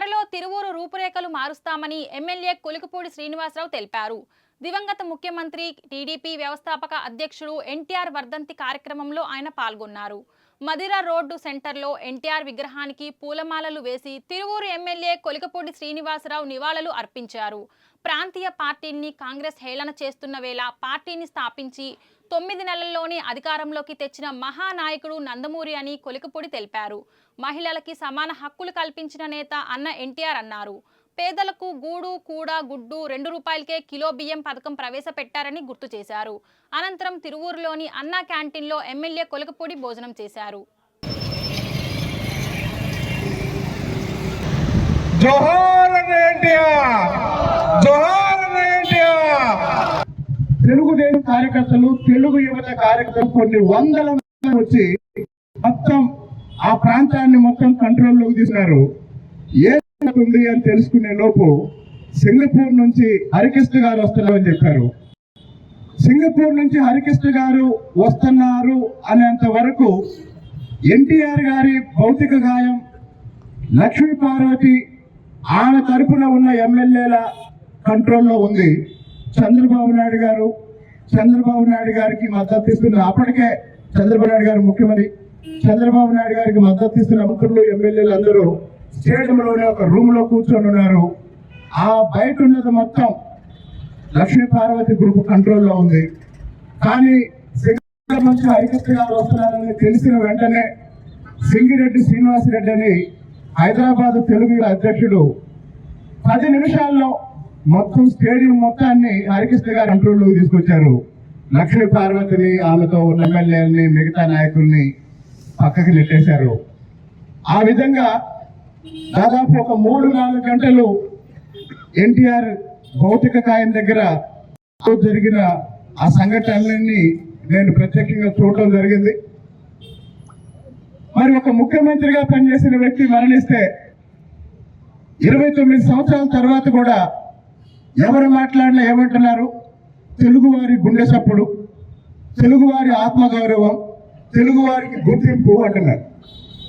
త్వరలో తిరువూరు రూపురేఖలు మారుస్తామని ఎమ్మెల్యే కొలికపూడి శ్రీనివాసరావు తెలిపారు. దివంగత ముఖ్యమంత్రి టీడీపీ వ్యవస్థాపక అధ్యక్షుడు ఎన్టీఆర్ వర్ధంతి కార్యక్రమంలో ఆయన పాల్గొన్నారు. మదిర రోడ్డు సెంటర్లో ఎన్టీఆర్ విగ్రహానికి పూలమాలలు వేసి తిరువూరు ఎమ్మెల్యే కొలికపూడి శ్రీనివాసరావు నివాళులు అర్పించారు. ప్రాంతీయ పార్టీని కాంగ్రెస్ హేళన చేస్తున్న వేళ పార్టీని స్థాపించి తొమ్మిది నెలల్లోనే అధికారంలోకి తెచ్చిన మహానాయకుడు నందమూరి అని కొలికపూడి తెలిపారు. మహిళలకి సమాన హక్కులు కల్పించిన నేత అన్న ఎన్టీఆర్ అన్నారు. పేదలకు గూడు కూడ గుడ్డు రెండు రూపాయలకే కిలో బియ్యం పథకం ప్రవేశపెట్టారని గుర్తు చేశారు. అనంతరం తిరువూరులోని అన్నా క్యాంటీన్లో ఎమ్మెల్యే కొలకపూడి భోజనం చేశారు. జోహార్ ఎన్టీఆర్ జోహార్ అన్న ఎన్టీఆర్ తెలుగుదేశం కార్యకర్తలు తెలుగు యువత కార్యకర్తలు కొన్ని వందల వచ్చి మొత్తం ఆ ప్రాంతాన్ని మొత్తం కంట్రోల్లోకి తీసుకున్నారు ఏ ఉంది అని తెలుసుకునే లోపు సింగపూర్ నుంచి హరికృష్ణ గారు వస్తున్నారని చెప్పారు. సింగపూర్ నుంచి హరికృష్ణ గారు వస్తున్నారు అనేంత వరకు ఎన్టీఆర్ గారి భౌతిక గాయం లక్ష్మీ పార్వతి ఆమె తరపున ఉన్న ఎమ్మెల్యేల కంట్రోల్లో ఉంది. చంద్రబాబు నాయుడు గారు చంద్రబాబు నాయుడు గారికి మద్దతు ఇస్తున్న అప్పటికే చంద్రబాబు నాయుడు గారు ముఖ్యమంత్రి. చంద్రబాబు నాయుడు గారికి మద్దతు ఇస్తున్న మంత్రులు ఎమ్మెల్యేలు అందరూ స్టేడియంలోనే ఒక రూమ్లో కూర్చొని ఉన్నారు. ఆ బయట ఉన్నది మొత్తం లక్ష్మీ పార్వతి గ్రూప్ కంట్రోల్లో ఉంది. కానీ సింగపూర్ నుంచి హరికృష్ణ గారు వస్తున్నారని తెలిసిన వెంటనే సింగిరెడ్డి శ్రీనివాసరెడ్డి అని హైదరాబాద్ తెలుగు అధ్యక్షుడు పది నిమిషాల్లో మొత్తం స్టేడియం మొత్తాన్ని హరికృష్ణ గారి కంట్రోల్లోకి తీసుకొచ్చారు. లక్ష్మీ పార్వతిని ఆమెతో ఉన్న ఎమ్మెల్యేలని మిగతా నాయకుల్ని పక్కకి నెట్టేశారు. ఆ విధంగా దాదాపు ఒక మూడు నాలుగు గంటలు ఎన్టీఆర్ భౌతిక కాయం దగ్గర జరిగిన ఆ సంఘటనలన్నీ నేను ప్రత్యక్షంగా చూడటం జరిగింది. మరి ఒక ముఖ్యమంత్రిగా పనిచేసిన వ్యక్తి మరణిస్తే ఇరవై తొమ్మిది సంవత్సరాల తర్వాత కూడా ఎవరు మాట్లాడినా ఏమంటున్నారు? తెలుగువారి గుండె సప్పుడు తెలుగువారి ఆత్మగౌరవం తెలుగువారికి గుర్తింపు అంటున్నారు.